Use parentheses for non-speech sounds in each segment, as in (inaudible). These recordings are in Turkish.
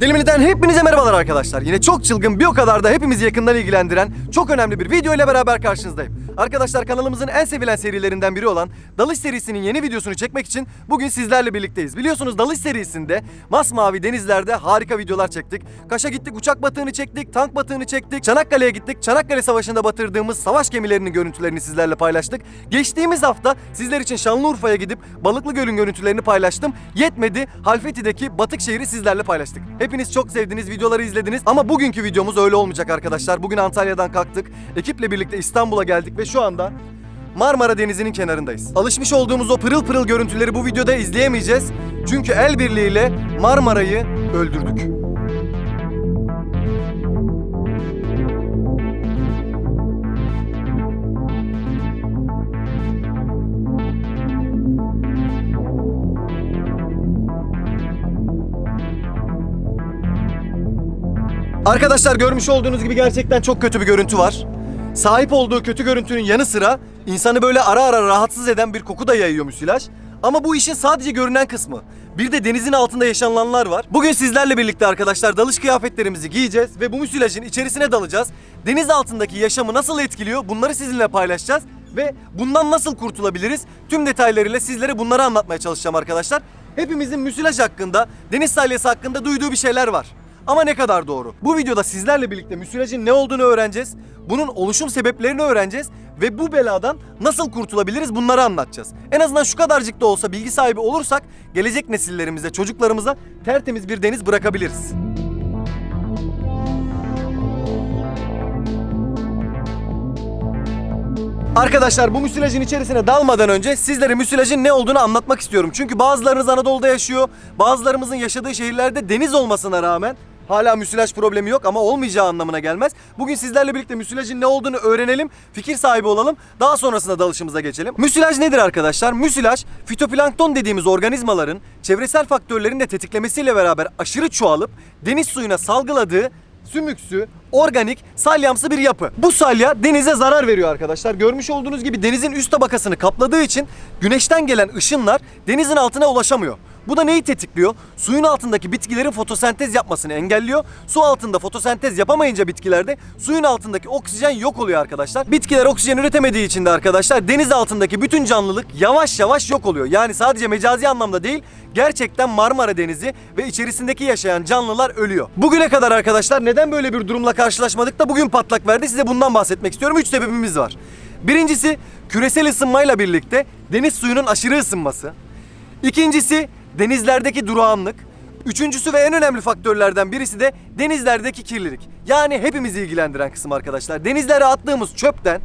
Dilimli'den hepinize merhabalar arkadaşlar. Yine çok çılgın bir o kadar da hepimizi yakından ilgilendiren çok önemli bir video ile beraber karşınızdayım. Arkadaşlar kanalımızın en sevilen serilerinden biri olan Dalış serisinin yeni videosunu çekmek için bugün sizlerle birlikteyiz. Biliyorsunuz Dalış serisinde masmavi denizlerde harika videolar çektik. Kaş'a gittik uçak batığını çektik, tank batığını çektik. Çanakkale'ye gittik. Çanakkale Savaşı'nda batırdığımız savaş gemilerinin görüntülerini sizlerle paylaştık. Geçtiğimiz hafta sizler için Şanlıurfa'ya gidip Balıklı Göl'ün görüntülerini paylaştım. Yetmedi Halfeti'deki batık şehri sizlerle paylaştık. Hepiniz çok sevdiniz, videoları izlediniz ama bugünkü videomuz öyle olmayacak arkadaşlar. Bugün Antalya'dan kalktık. Ekiple birlikte İstanbul'a geldik ve şu anda Marmara Denizi'nin kenarındayız. Alışmış olduğumuz o pırıl pırıl görüntüleri bu videoda izleyemeyeceğiz. Çünkü el birliğiyle Marmara'yı öldürdük. Arkadaşlar görmüş olduğunuz gibi gerçekten çok kötü bir görüntü var. Sahip olduğu kötü görüntünün yanı sıra insanı böyle ara ara rahatsız eden bir koku da yayıyor müsilaj. Ama bu işin sadece görünen kısmı. Bir de denizin altında yaşananlar var. Bugün sizlerle birlikte arkadaşlar dalış kıyafetlerimizi giyeceğiz ve bu müsilajın içerisine dalacağız. Deniz altındaki yaşamı nasıl etkiliyor bunları sizinle paylaşacağız. Ve bundan nasıl kurtulabiliriz? Tüm detaylarıyla sizlere bunları anlatmaya çalışacağım arkadaşlar. Hepimizin müsilaj hakkında, deniz salyası hakkında duyduğu bir şeyler var. Ama ne kadar doğru? Bu videoda sizlerle birlikte müsilajın ne olduğunu öğreneceğiz. Bunun oluşum sebeplerini öğreneceğiz ve bu beladan nasıl kurtulabiliriz bunları anlatacağız. En azından şu kadarcık da olsa bilgi sahibi olursak gelecek nesillerimize, çocuklarımıza tertemiz bir deniz bırakabiliriz. Arkadaşlar bu müsilajın içerisine dalmadan önce sizlere müsilajın ne olduğunu anlatmak istiyorum. Çünkü bazılarınız Anadolu'da yaşıyor, bazılarımızın yaşadığı şehirlerde deniz olmasına rağmen hala müsilaj problemi yok ama olmayacağı anlamına gelmez. Bugün sizlerle birlikte müsilajın ne olduğunu öğrenelim, fikir sahibi olalım. Daha sonrasında dalışımıza geçelim. Müsilaj nedir arkadaşlar? Müsilaj fitoplankton dediğimiz organizmaların çevresel faktörlerin de tetiklemesiyle beraber aşırı çoğalıp deniz suyuna salgıladığı sümüksü, organik, salyamsı bir yapı. Bu salya denize zarar veriyor arkadaşlar. Görmüş olduğunuz gibi denizin üst tabakasını kapladığı için güneşten gelen ışınlar denizin altına ulaşamıyor. Bu da neyi tetikliyor? Suyun altındaki bitkilerin fotosentez yapmasını engelliyor. Su altında fotosentez yapamayınca bitkilerde suyun altındaki oksijen yok oluyor arkadaşlar. Bitkiler oksijen üretemediği için de arkadaşlar deniz altındaki bütün canlılık yavaş yavaş yok oluyor. Yani sadece mecazi anlamda değil gerçekten Marmara Denizi ve içerisindeki yaşayan canlılar ölüyor. Bugüne kadar arkadaşlar neden böyle bir durumla karşılaşmadık da bugün patlak verdi size bundan bahsetmek istiyorum. Üç sebebimiz var. Birincisi küresel ısınmayla birlikte deniz suyunun aşırı ısınması. İkincisi denizlerdeki durağanlık. Üçüncüsü ve en önemli faktörlerden birisi de denizlerdeki kirlilik. Yani hepimizi ilgilendiren kısım arkadaşlar. Denizlere attığımız çöpten,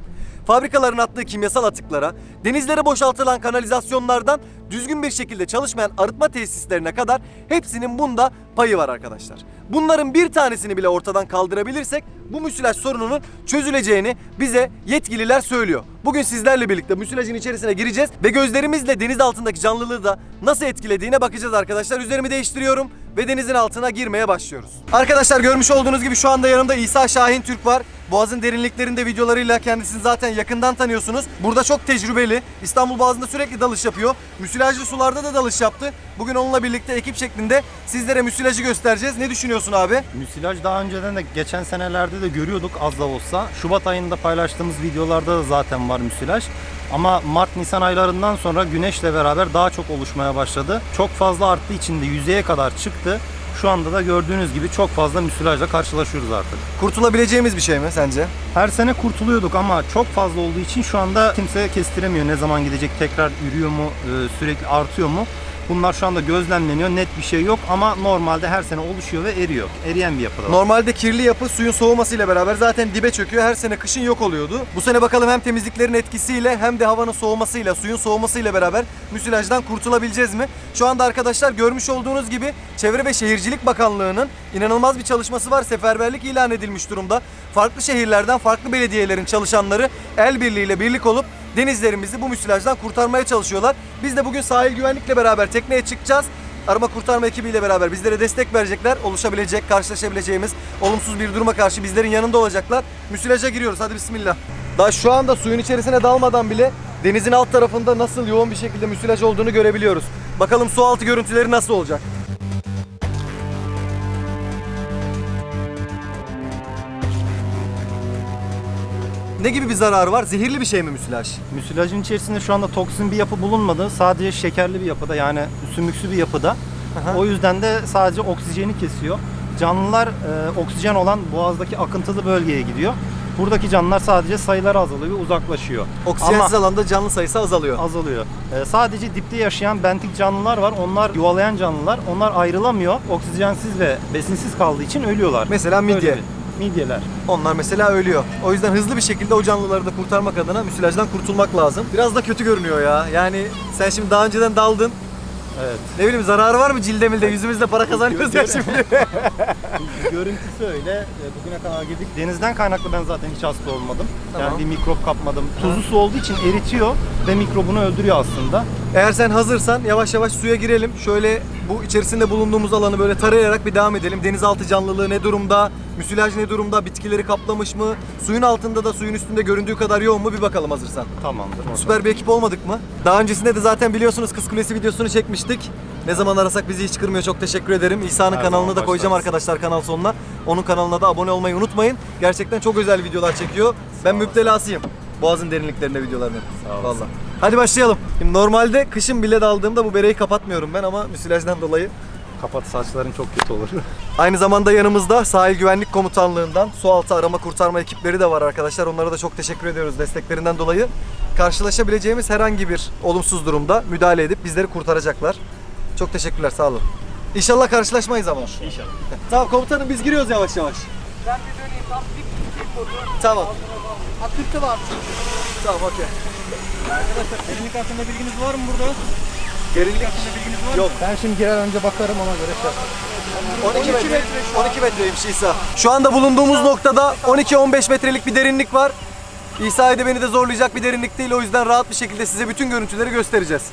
fabrikaların attığı kimyasal atıklara, denizlere boşaltılan kanalizasyonlardan düzgün bir şekilde çalışmayan arıtma tesislerine kadar hepsinin bunda payı var arkadaşlar. Bunların bir tanesini bile ortadan kaldırabilirsek bu müsilaj sorununun çözüleceğini bize yetkililer söylüyor. Bugün sizlerle birlikte müsilajın içerisine gireceğiz ve gözlerimizle deniz altındaki canlılığı da nasıl etkilediğine bakacağız arkadaşlar. Üzerimi değiştiriyorum ve denizin altına girmeye başlıyoruz. Arkadaşlar görmüş olduğunuz gibi şu anda yanımda İsa Şahin Türk var. Boğaz'ın derinliklerinde videolarıyla kendisini zaten yakından tanıyorsunuz. Burada çok tecrübeli. İstanbul Boğazı'nda sürekli dalış yapıyor. Müsilajlı sularda da dalış yaptı. Bugün onunla birlikte ekip şeklinde sizlere müsilajı göstereceğiz. Ne düşünüyorsun abi? Müsilaj daha önceden de geçen senelerde de görüyorduk az da olsa. Şubat ayında paylaştığımız videolarda da zaten var müsilaj. Ama Mart-Nisan aylarından sonra güneşle beraber daha çok oluşmaya başladı. Çok fazla arttığı için de yüzeye kadar çıktı. Şu anda da gördüğünüz gibi çok fazla müsilajla karşılaşıyoruz artık. Kurtulabileceğimiz bir şey mi sence? Her sene kurtuluyorduk ama çok fazla olduğu için şu anda kimse kestiremiyor. Ne zaman gidecek, tekrar ürüyor mu, e, sürekli artıyor mu? Bunlar şu anda gözlemleniyor. Net bir şey yok ama normalde her sene oluşuyor ve eriyor. Eriyen bir yapıda. Normalde kirli yapı suyun soğumasıyla beraber zaten dibe çöküyor. Her sene kışın yok oluyordu. Bu sene bakalım hem temizliklerin etkisiyle hem de havanın soğumasıyla, suyun soğumasıyla beraber müsilajdan kurtulabileceğiz mi? Şu anda arkadaşlar görmüş olduğunuz gibi Çevre ve Şehircilik Bakanlığı'nın inanılmaz bir çalışması var. Seferberlik ilan edilmiş durumda. Farklı şehirlerden farklı belediyelerin çalışanları el birliğiyle birlik olup denizlerimizi bu müsilajdan kurtarmaya çalışıyorlar. Biz de bugün sahil güvenlikle beraber tekneye çıkacağız. Arama kurtarma ekibiyle beraber bizlere destek verecekler. Oluşabilecek, karşılaşabileceğimiz olumsuz bir duruma karşı bizlerin yanında olacaklar. Müsilaja giriyoruz. Hadi bismillah. Daha şu anda suyun içerisine dalmadan bile denizin alt tarafında nasıl yoğun bir şekilde müsilaj olduğunu görebiliyoruz. Bakalım su altı görüntüleri nasıl olacak? Ne gibi bir zararı var? Zehirli bir şey mi müsilaj? Müsilajın içerisinde şu anda toksin bir yapı bulunmadı. Sadece şekerli bir yapıda yani sümüksü bir yapıda. Aha. O yüzden de sadece oksijeni kesiyor. Canlılar e, oksijen olan boğazdaki akıntılı bölgeye gidiyor. Buradaki canlılar sadece sayıları azalıyor ve uzaklaşıyor. Oksijensiz Ama alanda canlı sayısı azalıyor. azalıyor. E, sadece dipte yaşayan bentik canlılar var. Onlar yuvalayan canlılar. Onlar ayrılamıyor. Oksijensiz ve besinsiz kaldığı için ölüyorlar. Mesela midye. Öyle bir- Midyeler. Onlar mesela ölüyor. O yüzden hızlı bir şekilde o canlıları da kurtarmak adına müsilajdan kurtulmak lazım. Biraz da kötü görünüyor ya. Yani sen şimdi daha önceden daldın. Evet. Ne bileyim zararı var mı cilde milde? Yüzümüzde para kazanıyoruz ya şimdi. (laughs) Görüntüsü öyle. E, Bugüne kadar girdik. Denizden kaynaklı ben zaten hiç hasta olmadım. Tamam. Yani bir mikrop kapmadım. Tuzlu su olduğu için eritiyor ve mikrobunu öldürüyor aslında. Eğer sen hazırsan yavaş yavaş suya girelim. Şöyle bu içerisinde bulunduğumuz alanı böyle tarayarak bir devam edelim. Denizaltı canlılığı ne durumda? Müsilaj ne durumda? Bitkileri kaplamış mı? Suyun altında da suyun üstünde göründüğü kadar yoğun mu? Bir bakalım hazırsan. Tamamdır. orada. Süper bir ekip olmadık mı? Daha öncesinde de zaten biliyorsunuz Kız Kulesi videosunu çekmiştik. Ne zaman arasak bizi hiç kırmıyor. Çok teşekkür ederim. İsa'nın Her kanalını zaman da koyacağım arkadaşlar kanal sonuna. Onun kanalına da abone olmayı unutmayın. Gerçekten çok özel videolar çekiyor. Ben müptelasıyım. Boğazın derinliklerinde videolarını. Sağ olasın. Vallahi. Hadi başlayalım. Şimdi normalde kışın bile daldığımda bu bereyi kapatmıyorum ben ama müsilajdan dolayı. Kapat saçların çok kötü olur. (laughs) Aynı zamanda yanımızda Sahil Güvenlik Komutanlığı'ndan sualtı arama kurtarma ekipleri de var arkadaşlar. Onlara da çok teşekkür ediyoruz desteklerinden dolayı. Karşılaşabileceğimiz herhangi bir olumsuz durumda müdahale edip bizleri kurtaracaklar. Çok teşekkürler sağ olun. İnşallah karşılaşmayız ama. İnşallah. (laughs) Tamam komutanım biz giriyoruz yavaş yavaş. Ben bir döneyim tam kodu. Tamam. Akıntı var çünkü. Tamam okey. Derinlik hakkında bilginiz var mı burada? Derinlik bilginiz var Yok. Ben şimdi girer önce bakarım ona göre şey yaparım. 12 metre. 12 metreymiş İsa. Şu anda bulunduğumuz noktada 12-15 metrelik bir derinlik var. İsa de beni de zorlayacak bir derinlik değil. O yüzden rahat bir şekilde size bütün görüntüleri göstereceğiz.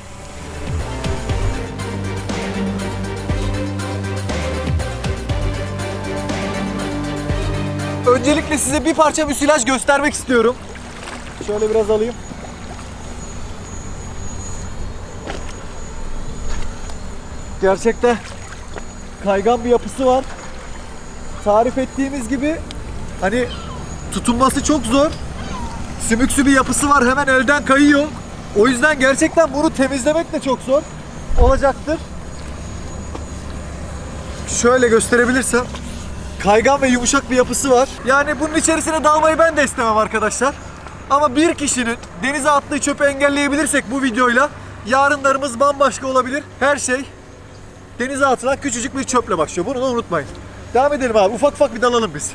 Öncelikle size bir parça müsilaj göstermek istiyorum. Şöyle biraz alayım. Gerçekten kaygan bir yapısı var. Tarif ettiğimiz gibi hani tutunması çok zor. Sümüksü bir yapısı var. Hemen elden kayıyor. O yüzden gerçekten bunu temizlemek de çok zor olacaktır. Şöyle gösterebilirsem kaygan ve yumuşak bir yapısı var. Yani bunun içerisine dalmayı ben de istemem arkadaşlar. Ama bir kişinin denize attığı çöpü engelleyebilirsek bu videoyla yarınlarımız bambaşka olabilir. Her şey denize atılan küçücük bir çöple başlıyor. Bunu da unutmayın. Devam edelim abi. Ufak ufak bir dalalım biz.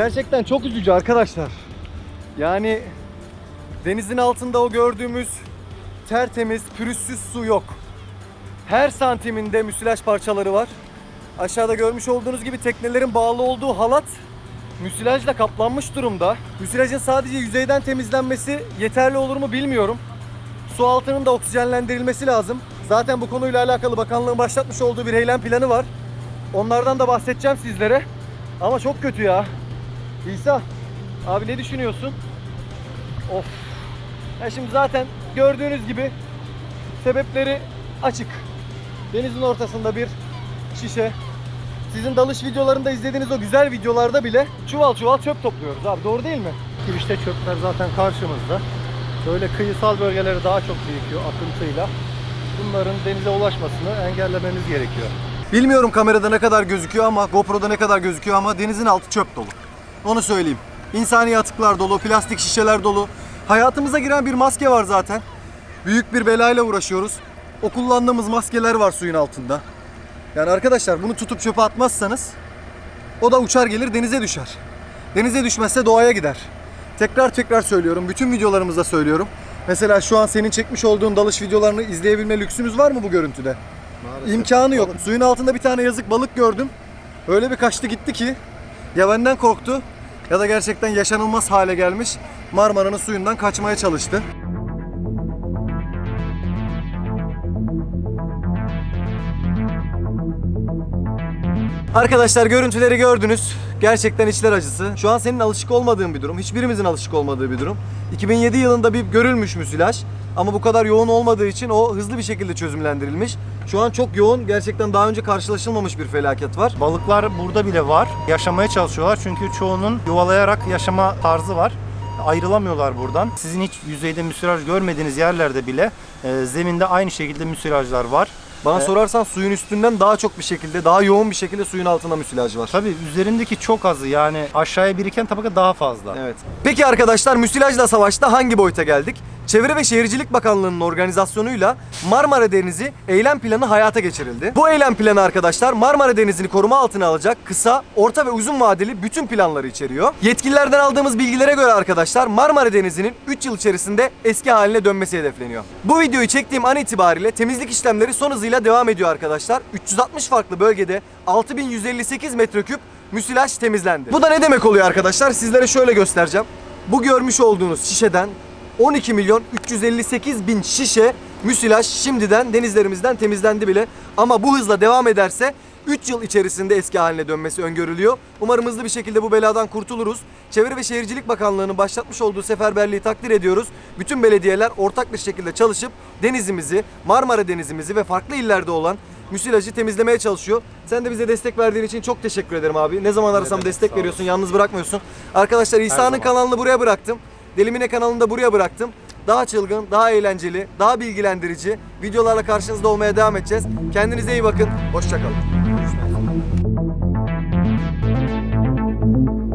Gerçekten çok üzücü arkadaşlar. Yani denizin altında o gördüğümüz tertemiz, pürüzsüz su yok. Her santiminde müsilaj parçaları var. Aşağıda görmüş olduğunuz gibi teknelerin bağlı olduğu halat müsilajla kaplanmış durumda. Müsilajın sadece yüzeyden temizlenmesi yeterli olur mu bilmiyorum. Su altının da oksijenlendirilmesi lazım. Zaten bu konuyla alakalı bakanlığın başlatmış olduğu bir eylem planı var. Onlardan da bahsedeceğim sizlere. Ama çok kötü ya. İsa, abi ne düşünüyorsun? Of. Ya şimdi zaten gördüğünüz gibi sebepleri açık. Denizin ortasında bir şişe. Sizin dalış videolarında izlediğiniz o güzel videolarda bile çuval çuval çöp topluyoruz abi. Doğru değil mi? Girişte çöpler zaten karşımızda. Böyle kıyısal bölgeleri daha çok birikiyor akıntıyla. Bunların denize ulaşmasını engellememiz gerekiyor. Bilmiyorum kamerada ne kadar gözüküyor ama GoPro'da ne kadar gözüküyor ama denizin altı çöp dolu. Onu söyleyeyim. İnsani atıklar dolu, plastik şişeler dolu. Hayatımıza giren bir maske var zaten. Büyük bir belayla uğraşıyoruz. O kullandığımız maskeler var suyun altında. Yani arkadaşlar bunu tutup çöpe atmazsanız o da uçar gelir denize düşer. Denize düşmezse doğaya gider. Tekrar tekrar söylüyorum. Bütün videolarımızda söylüyorum. Mesela şu an senin çekmiş olduğun dalış videolarını izleyebilme lüksümüz var mı bu görüntüde? İmkanı yok. Suyun altında bir tane yazık balık gördüm. Öyle bir kaçtı gitti ki ya benden korktu ya da gerçekten yaşanılmaz hale gelmiş Marmara'nın suyundan kaçmaya çalıştı. Arkadaşlar görüntüleri gördünüz. Gerçekten içler acısı. Şu an senin alışık olmadığın bir durum. Hiçbirimizin alışık olmadığı bir durum. 2007 yılında bir görülmüş müsilaj. Ama bu kadar yoğun olmadığı için o hızlı bir şekilde çözümlendirilmiş. Şu an çok yoğun. Gerçekten daha önce karşılaşılmamış bir felaket var. Balıklar burada bile var. Yaşamaya çalışıyorlar çünkü çoğunun yuvalayarak yaşama tarzı var. Ayrılamıyorlar buradan. Sizin hiç yüzeyde müsilaj görmediğiniz yerlerde bile e, zeminde aynı şekilde müsilajlar var. Bana Evet. sorarsan suyun üstünden daha çok bir şekilde, daha yoğun bir şekilde suyun altında müsilaj var. Tabii üzerindeki çok azı yani aşağıya biriken tabaka daha fazla. Evet. Peki arkadaşlar müsilajla savaşta hangi boyuta geldik? Çevre ve Şehircilik Bakanlığı'nın organizasyonuyla Marmara Denizi eylem planı hayata geçirildi. Bu eylem planı arkadaşlar Marmara Denizi'ni koruma altına alacak kısa, orta ve uzun vadeli bütün planları içeriyor. Yetkililerden aldığımız bilgilere göre arkadaşlar Marmara Denizi'nin 3 yıl içerisinde eski haline dönmesi hedefleniyor. Bu videoyu çektiğim an itibariyle temizlik işlemleri son hızıyla devam ediyor arkadaşlar. 360 farklı bölgede 6158 metreküp müsilaj temizlendi. Bu da ne demek oluyor arkadaşlar? Sizlere şöyle göstereceğim. Bu görmüş olduğunuz şişeden 12 milyon 358 bin şişe müsilaj şimdiden denizlerimizden temizlendi bile. Ama bu hızla devam ederse 3 yıl içerisinde eski haline dönmesi öngörülüyor. Umarım hızlı bir şekilde bu beladan kurtuluruz. Çevre ve Şehircilik Bakanlığı'nın başlatmış olduğu seferberliği takdir ediyoruz. Bütün belediyeler ortak bir şekilde çalışıp denizimizi, Marmara Denizimizi ve farklı illerde olan müsilajı temizlemeye çalışıyor. Sen de bize destek verdiğin için çok teşekkür ederim abi. Ne zaman arasam demek, destek veriyorsun, yalnız bırakmıyorsun. Arkadaşlar İsa'nın kanalını buraya bıraktım. Delimine kanalını da buraya bıraktım. Daha çılgın, daha eğlenceli, daha bilgilendirici videolarla karşınızda olmaya devam edeceğiz. Kendinize iyi bakın. Hoşçakalın.